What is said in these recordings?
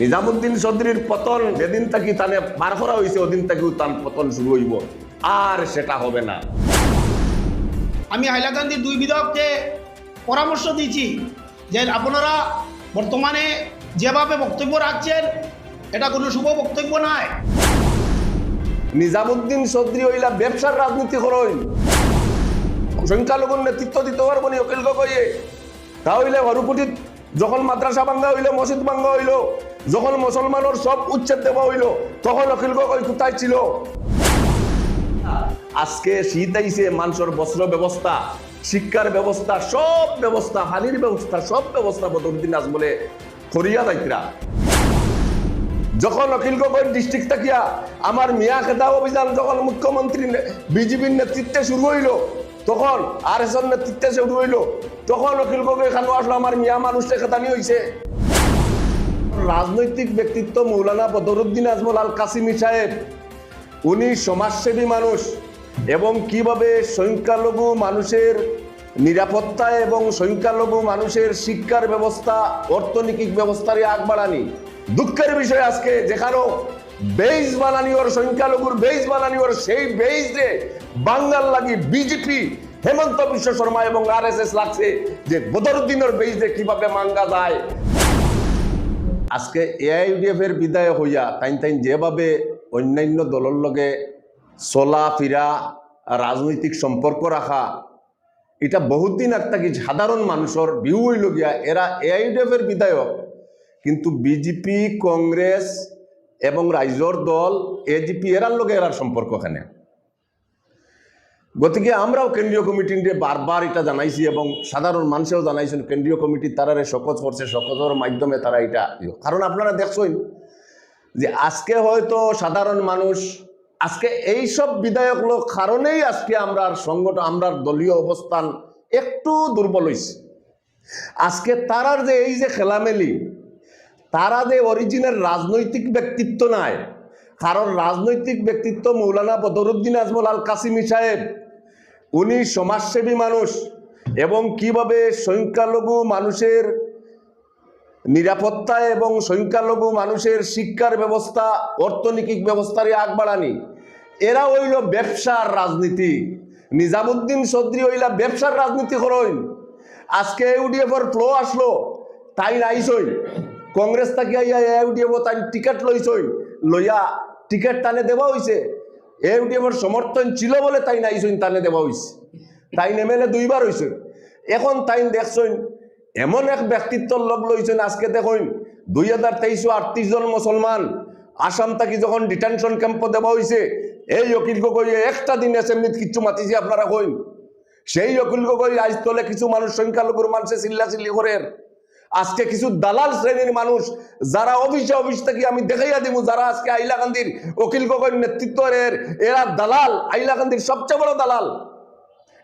নিজামুদ্দিন চৌধুরীর পতন যেদিন তাকি তানে পার করা হয়েছে ওদিন তাকেও তার পতন শুরু হইব। আর সেটা হবে না। আমি হাইলাকান্দির দুই বিধায়ককে পরামর্শ দিয়েছি যে আপনারা বর্তমানে যেভাবে বক্তব্য রাখছেন এটা কোনো শুভ বক্তব্য নয়। নিজামুদ্দিন চৌধুরী হইলা ব্যবসার রাজনীতি করেন। সংখ্যালঘুর নেতৃত্ব দিতে পারব নি গগৈয়ে। তাহলে হরুকুটিত যখন মাদ্রাসা ভাঙ্গা হইল, মসজিদ ভাঙ্গা হইল, যখন মুসলমানের সব উচ্ছেদ দেওয়া হইল, তখন অখিল গগৈ কোথায় ছিল? আজকে শীত আইছে, মানুষের বস্ত্র ব্যবস্থা, শিক্ষার ব্যবস্থা, সব ব্যবস্থা, হানির ব্যবস্থা, সব ব্যবস্থা বদরুদ্দিন আজমলে করিয়া যাইতরা যখন অখিল গগৈর ডিস্ট্রিক্ট থাকিয়া আমার মিয়া খেদা অভিযান যখন মুখ্যমন্ত্রী বিজেপির নেতৃত্বে শুরু হইল, তখন আর এস নেতৃত্বে শুরু হইল তখন অখিল গগৈ খানো আসলো আমার মিয়া মানুষটা খেতানি হয়েছে রাজনৈতিক ব্যক্তিত্ব মৌলানা বদরুদ্দিন আজমল আল কাসিমি সাহেব, উনি সমাজসেবী মানুষ এবং কীভাবে সংখ্যালঘু মানুষের নিরাপত্তা এবং সংখ্যালঘু মানুষের শিক্ষার ব্যবস্থা, অর্থনৈতিক ব্যবস্থার আগ বাড়ানি দুঃখের বিষয় আজকে যেখানেও বেইজ বানানি ওর সংখ্যালঘুর বেইজ বানানি ওর সেই বেইজে রে বাঙ্গাল লাগি বিজেপি হেমন্ত বিশ্ব শর্মা এবং আর এস এস লাগছে যে বদরুদ্দিনের বেইজ কীভাবে মাঙ্গা যায়। আজকে এআইউডিএফ এর বিদায় হইয়া তাইন তাইন যেভাবে অন্যান্য দলের লগে চলা ফিরা রাজনৈতিক সম্পর্ক রাখা, এটা বহুত দিন একটা কি সাধারণ মানুষের বিহু হইল গিয়া, এরা এআইউডিএফ এর বিধায়ক। কিন্তু বিজেপি কংগ্রেস এবং রাইজর দল এজিপি এরার লগে এরার সম্পর্ক এখানে গতিকে আমরাও কেন্দ্রীয় কমিটিতে বারবার এটা জানাইছি এবং সাধারণ মানুষেও জানাইছেন, কেন্দ্রীয় কমিটি তারারে শকত করছে শকতের মাধ্যমে তারা এটা। কারণ আপনারা দেখছেন যে আজকে হয়তো সাধারণ মানুষ, আজকে এই সব বিধায়ক লোক কারণেই আজকে আমরা সংগঠন আমরা দলীয় অবস্থান একটু দুর্বল হয়েছে আজকে তারার যে এই যে খেলামেলি, তারা যে অরিজিনাল রাজনৈতিক ব্যক্তিত্ব নাই, কারণ রাজনৈতিক ব্যক্তিত্ব মৌলানা বদরুদ্দিন আজমল আল কাসিমি সাহেব উনি সমাজসেবী মানুষ এবং কীভাবে সংখ্যালঘু মানুষের নিরাপত্তা এবং সংখ্যালঘু মানুষের শিক্ষার ব্যবস্থা, অর্থনৈতিক ব্যবস্থার আগ বাড়ানি এরা হইল ব্যবসার রাজনীতি। নিজামুদ্দিন চৌধুরী হইলা ব্যবসার রাজনীতি করেন আজকে ইউডিএফর ফ্লো আসলো, তাই নাইছই কংগ্রেস তাকে ইউডিএফ তাই টিকেট লইছই লইয়া টিকেট টানে দেওয়া হয়েছে ইউডিএফর সমর্থন ছিল বলে তাই না নাইছইন টানে দেওয়া হয়েছে তাই নেমেলে দুইবার হয়েছে এখন তাই দেখছইন এমন এক ব্যক্তিত্বর লগ লইছেন আজকে দেখুন, দুই হাজার তেইশশো আটত্রিশ জন মুসলমান আসাম থাকি যখন ডিটেনশন ক্যাম্প দেওয়া হয়েছে এই অকিল গগৈ একটা দিন এসেমনিত কিচ্ছু মাতিছে, আপনারা কইন। সেই অকিল গগৈ আজ তোলে কিছু মানুষ সংখ্যালঘুর মানুষে চিল্লা চিল্লি করেন আজকে কিছু দালাল শ্রেণির মানুষ যারা অফিসে অফিস থেকে আমি দেখাইয়া দিব, যারা আজকে আইলাকান্দির অকিল গগৈর নেতৃত্বের, এরা দালাল আইলাকান্দির সবচেয়ে বড় দালাল।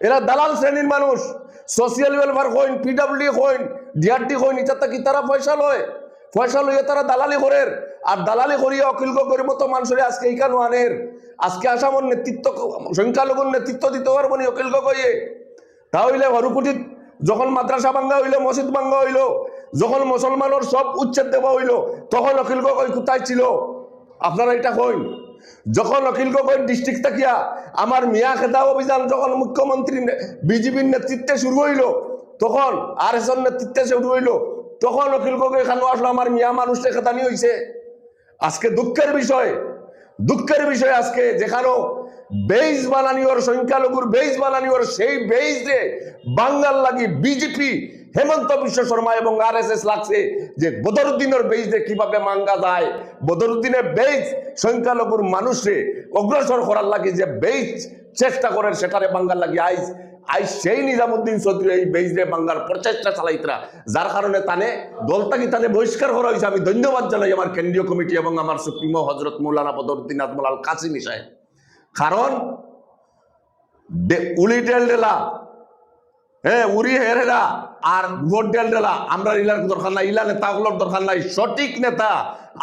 এরা দালাল শ্রেণির মানুষ। সোশিয়াল ওয়েলফেয়ার হইন পিডাব্লিউ হইন ডিআরটি হইন এটা কি তারা পয়সা লয়। পয়সা লইয়া তারা দালালি করের। আর দালালি করিয়া অকিল গগৈর মতো মানুষের আজকে এইখানে আনের। আজকে আসামর নেতৃত্ব, সংখ্যালঘুর নেতৃত্ব দিতে পারব নি অকিল গগৈয়ে। তাহলে হরুকুটিত যখন মাদ্রাসা ভাঙ্গা হইল, মসজিদ ভাঙ্গা হইল যখন মুসলমানের সব উচ্ছেদ দেওয়া হইল, তখন অখিল গগৈ কোথায় ছিল? আপনারা এটা কইন। যখন অখিল গগৈ ডিস্ট্রিক্ট থাকিয়া আমার মিয়া খেদা অভিযান যখন মুখ্যমন্ত্রী বিজেপির নেতৃত্বে শুরু হইল, তখন আর এস নেতৃত্বে শুরু হইল, তখন অখিল গগৈ খানো আসলো, আমার মিয়া মানুষটা খেতানি হয়েছে আজকে দুঃখের বিষয় দুঃখের বিষয় আজকে যেখানেও বেইজ বানানি ওর সংখ্যালঘুর বেইজ বানানি ওর সেই বেইজ বাঙ্গাল লাগি বিজেপি হেমন্ত বিশ্ব শর্মা এবং আর এস এস লাগছে যে বদরুদ্দিনের বেইজ কীভাবে মাঙ্গা যায়? বদরুদ্দিনের বেইজ সংখ্যালঘুর মানুষে অগ্রসর করার লাগে যে বেইজ চেষ্টা করেন, সেটারে বাঙ্গাল লাগে আইজ আই সেই নিজামুদ্দিন চৌধুরী এই বেইজরে বাঙ্গার প্রচেষ্টা চালাইতরা যার কারণে তানে দলটাকে তানে বহিষ্কার করা হয়েছে। আমি ধন্যবাদ জানাই আমার কেন্দ্রীয় কমিটি এবং আমার সুপ্রিমো হজরত মৌলানা বদরুদ্দিন আজমল আল কাসিমি সাহেব। কারণ ডে- উলি ডেল ডেলা হ্যাঁ উড়ি হেরেরা আর ভোট ডেল ডেলা আমরা ইলার দরকার নাই। ইলা নেতাগুলোর দরকার নাই। সঠিক নেতা,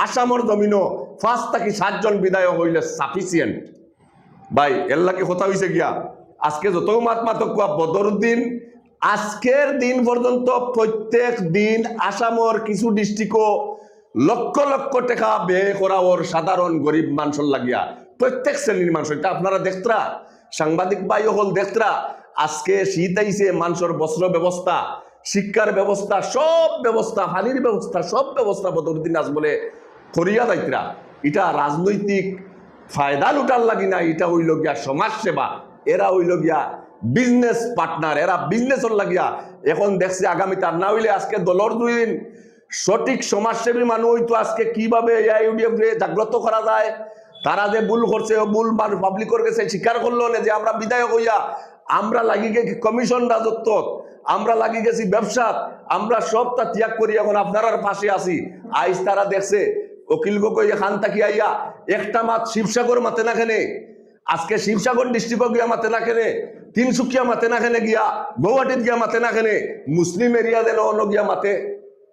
আসামর জমিনও পাঁচ থাকি সাতজন বিদায় হইলে সাফিসিয়েন্ট ভাই, এর লাগে কথা হয়েছে গিয়া। আজকে যত মাত মাতক কোয়া বদরুদ্দিন, আজকের দিন পর্যন্ত প্রত্যেক দিন আসামর কিছু ডিস্ট্রিক্টও লক্ষ লক্ষ টাকা ব্যয় করা ওর সাধারণ গরিব মানুষের লাগিয়া, প্রত্যেক শ্রেণির মানুষ। এটা আপনারা দেখতরা। সাংবাদিক ভাই হল দেখতরা। আজকে শীত আইছে, মানুষের বস্ত্র ব্যবস্থা, শিক্ষার ব্যবস্থা, সব ব্যবস্থা পানির ব্যবস্থা, সব ব্যবস্থা বদরুদ্দিন আজ বলে করিয়া দায়িত্রা এটা রাজনৈতিক ফায়দা লুটার লাগি না, এটা হইল গিয়া সমাজ সেবা এরা হইল গিয়া বিজনেস পার্টনার এরা বিজনেসর লাগিয়া। এখন দেখছে আগামী তার না হইলে আজকে দলর দুই দিন সঠিক সমাজসেবী মানুষ হইতো আজকে কীভাবে এআইউডিএফ জাগ্রত করা যায় তারা যে ভুল করছে, ও ভুল পাবলিকর কাছে স্বীকার করল না যে আমরা বিধায়ক হইয়া, আমরা লাগি গেছি কমিশন রাজত্ব আমরা লাগি গেছি ব্যবসা, আমরা সবটা ত্যাগ করি, এখন আপনার পাশে আছি। আইস তারা দেখছে অকিল গগৈ খান তাকি আইয়া, একটা মাত শিবসাগর মাতে না খেনে, আজকে শিবসাগর ডিস্ট্রিক্ট গিয়া মাতে না খেনে, তিনসুকিয়া মাতে না খেনে গিয়া গৌহাটিত গিয়া মাতে না খেনে, মুসলিম এরিয়া দেন অন্য গিয়া মাতে।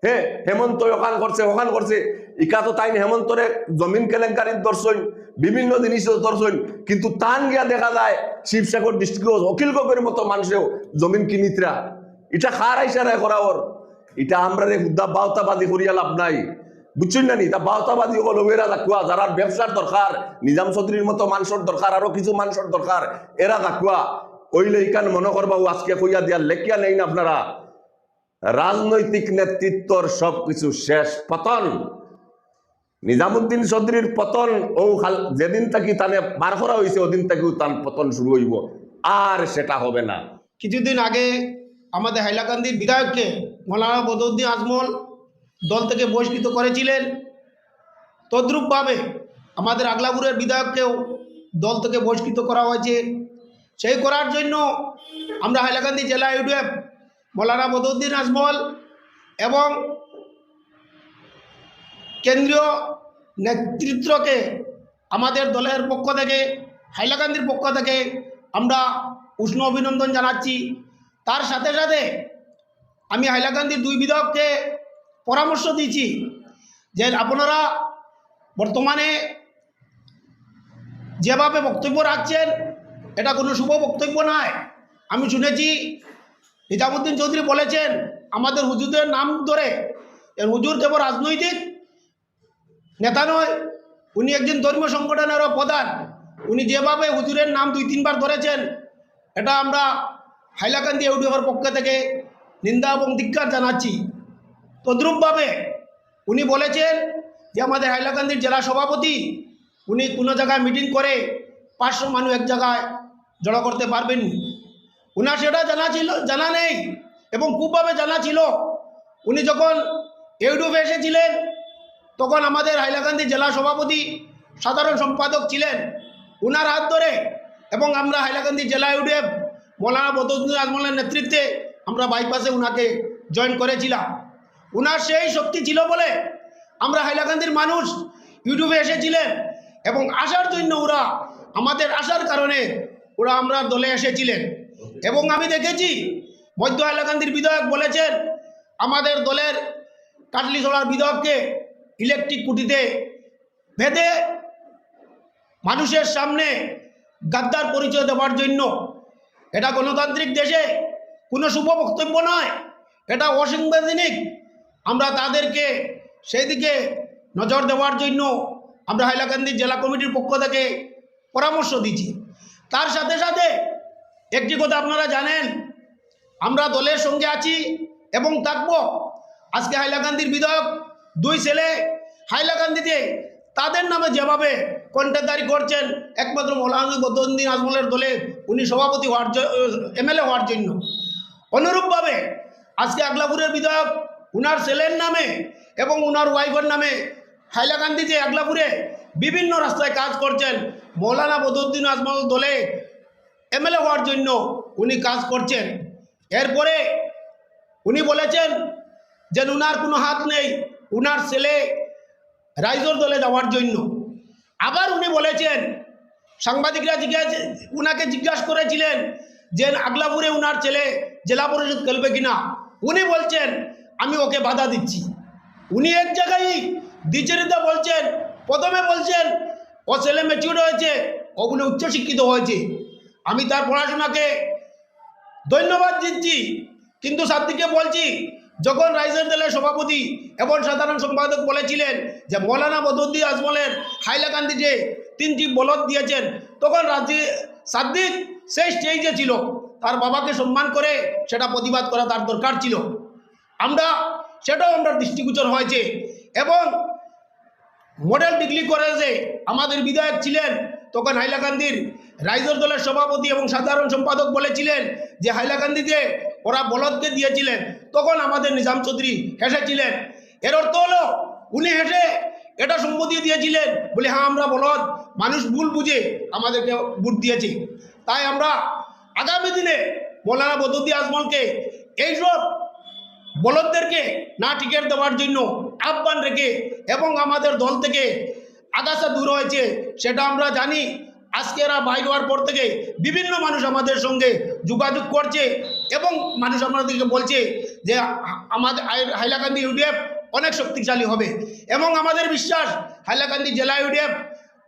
হ্যাঁ হেমন্ত ওখান করছে ওখান করছে। ইকা তো তাই হেমন্তরে জমিন কেলেঙ্কারির দর্শন বিভিন্ন জিনিস দর্শন কিন্তু তান গিয়া দেখা যায় শিবসাগর ডিস্ট্রিক্ট অখিল গগৈর মতো মানুষেও জমিন কিনিতরা। এটা খার আইসারায় করা ওর। এটা আমরা রে হুদ্দা বাউতাবাদী করিয়া লাভ নাই। বুঝছেন না নি? তা বাউতাবাদী হল এরা দেখুয়া যারা ব্যবসার দরকার, নিজাম চৌধুরীর মতো মানুষের দরকার, আরও কিছু মানুষের দরকার, এরা দেখুয়া ওইলে ইকান মনে করবা আজকে কইয়া দিয়া লেখিয়া নেই না আপনারা। রাজনৈতিক নেতৃত্বর সবকিছু শেষ পতন। নিজামুদ্দিন চৌধুরীর পতন ও খাল, যেদিন থাকি তানে বার করা হয়েছে ওদিন তাকেও তার পতন শুরু হইব। আর সেটা হবে না। কিছুদিন আগে আমাদের হাইলাকান্দির বিধায়ককে মৌলানা বদরুদ্দিন আজমল দল থেকে বহিষ্কৃত করেছিলেন। তদ্রূপভাবে আমাদের আগলাপুরের বিধায়ককেও দল থেকে বহিষ্কৃত করা হয়েছে। সেই করার জন্য আমরা হাইলাকান্দি জেলা ইউডিএফ মৌলানা বদরুদ্দিন আজমল এবং কেন্দ্রীয় নেতৃত্বকে আমাদের দলের পক্ষ থেকে, হাইলাকান্দির পক্ষ থেকে আমরা উষ্ণ অভিনন্দন জানাচ্ছি। তার সাথে সাথে আমি হাইলাকান্দির দুই বিধায়ককে পরামর্শ দিয়েছি যে আপনারা বর্তমানে যেভাবে বক্তব্য রাখছেন, এটা কোনো শুভ বক্তব্য নয়। আমি শুনেছি, নিজামুদ্দিন চৌধুরী বলেছেন, আমাদের হুজুরদের নাম ধরে, এর হুজুর কেবল রাজনৈতিক নেতা নয়, উনি একজন ধর্মীয় সংগঠনেরও প্রধান। উনি যেভাবে হুজুরের নাম দুই, তিনবার ধরেছেন, এটা আমরা হাইলাকান্দি ইউডিএফের পক্ষ থেকে নিন্দা এবং ধিক্কার জানাচ্ছি। তদ্রুপভাবে উনি বলেছেন যে আমাদের হাইলাকান্দির জেলা সভাপতি, উনি কোনো জায়গায় মিটিং করে পাঁচশো মানুষ এক জায়গায় জড়ো করতে পারবেন উনার সেটা জানা ছিল, জানা নেই এবং খুবভাবে জানা ছিল। উনি যখন ইউটিউবে এসেছিলেন তখন আমাদের হাইলাকান্দি জেলা সভাপতি সাধারণ সম্পাদক ছিলেন। উনার হাত ধরে এবং আমরা হাইলাকান্দি জেলা ইউডিএফ, মৌলানা বদরুদ্দিন আজমলের নেতৃত্বে আমরা বাইপাসে উনাকে জয়েন করেছিলাম। উনার সেই শক্তি ছিল বলে আমরা হাইলাকান্দির মানুষ ইউটিউবে এসেছিলেন এবং আসার জন্য ওরা আমাদের আসার কারণে ওরা আমরা দলে এসেছিলেন। এবং আমি দেখেছি, মধ্য হাইলাকান্দির বিধায়ক বলেছেন, আমাদের দলের কাটলিছড়ার বিধায়ককে ইলেকট্রিক কুটিতে বেঁধে মানুষের সামনে গাদ্দার পরিচয় দেওয়ার জন্য এটা গণতান্ত্রিক দেশে কোনো শুভ বক্তব্য নয়, এটা অসাংবিধানিক। আমরা তাদেরকে সেই দিকে নজর দেওয়ার জন্য আমরা হাইলাকান্দি জেলা কমিটির পক্ষ থেকে পরামর্শ দিচ্ছি। তার সাথে সাথে একটি কথা আপনারা জানেন, আমরা দলের সঙ্গে আছি এবং থাকব। আজকে হাইলাকান্দির বিধায়ক দুই ছেলে হাইলাকান্দিতে তাদের নামে যেভাবে কন্টেদারি করছেন একমাত্র মৌলানা বদরুদ্দিন আজমলের দলে উনি সভাপতি হওয়ার এমএলএ হওয়ার জন্য। অনুরূপভাবে আজকে আগলাপুরের বিধায়ক উনার ছেলের নামে এবং উনার ওয়াইফের নামে হাইলাকান্দিতে আগলাপুরে বিভিন্ন রাস্তায় কাজ করছেন মৌলানা বদরুদ্দিন আজমল দলে এমএলএ হওয়ার জন্য উনি কাজ করছেন। এরপরে উনি বলেছেন যে উনার কোনো হাত নেই উনার ছেলে রাইজোর দলে যাওয়ার জন্য। আবার উনি বলেছেন, সাংবাদিকরা জিজ্ঞাসা, উনাকে জিজ্ঞাসা করেছিলেন যে আগলাপুরে উনার ছেলে জেলা পরিষদ খেলবে কিনা। উনি বলছেন, আমি ওকে বাধা দিচ্ছি। উনি এক জায়গায় দ্বিচারিতা বলছেন, প্রথমে বলছেন, ও ছেলে ম্যাচিউর হয়েছে ওগুলো উচ্চশিক্ষিত হয়েছে। আমি তার পড়াশোনাকে ধন্যবাদ দিচ্ছি, কিন্তু সাথীকে বলছি যখন রাইজার দলের সভাপতি এবং সাধারণ সম্পাদক বলেছিলেন যে মৌলানা বদরুদ্দি আজমলের হাইলাকান্দিতে তিনটি বলদ দিয়েছেন, তখন রাজি সাদ্দিক সেই স্টেজে ছিল। তার বাবাকে সম্মান করে সেটা প্রতিবাদ করা তার দরকার ছিল। আমরা, সেটাও আমরা দৃষ্টিগোচর হয়েছে এবং মডেল ডিগ্রি কলেজে আমাদের বিধায়ক ছিলেন তখন হাইলাকান্দির রাইজর দলের সভাপতি এবং সাধারণ সম্পাদক বলেছিলেন যে হাইলাকান্দিতে ওরা বলদকে দিয়েছিলেন। তখন আমাদের নিজাম চৌধুরী হেসেছিলেন। এর অর্থ হলো, উনি হেসে এটা সম্মতি দিয়েছিলেন বলে হ্যাঁ আমরা বলদ, মানুষ ভুল বুঝে আমাদেরকে ভোট দিয়েছে। তাই আমরা আগামী দিনে মৌলানা বদুদ্দি আজমলকে এইসব বলদদেরকে না টিকিট দেওয়ার জন্য আহ্বান রেখে এবং আমাদের দল থেকে আগাছা দূর হয়েছে, সেটা আমরা জানি। আজকে এরা বাইর হওয়ার পর থেকে বিভিন্ন মানুষ আমাদের সঙ্গে যোগাযোগ করছে এবং মানুষ আমাদেরকে বলছে যে আমাদের হাইলাকান্দি ইউডিএফ অনেক শক্তিশালী হবে। এবং আমাদের বিশ্বাস, হাইলাকান্দি জেলা ইউডিএফ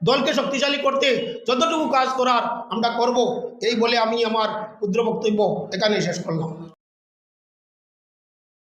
দলকে শক্তিশালী করতে যতটুকু কাজ করার আমরা করব, এই বলে আমি আমার ক্ষুদ্র বক্তব্য এখানে শেষ করলাম।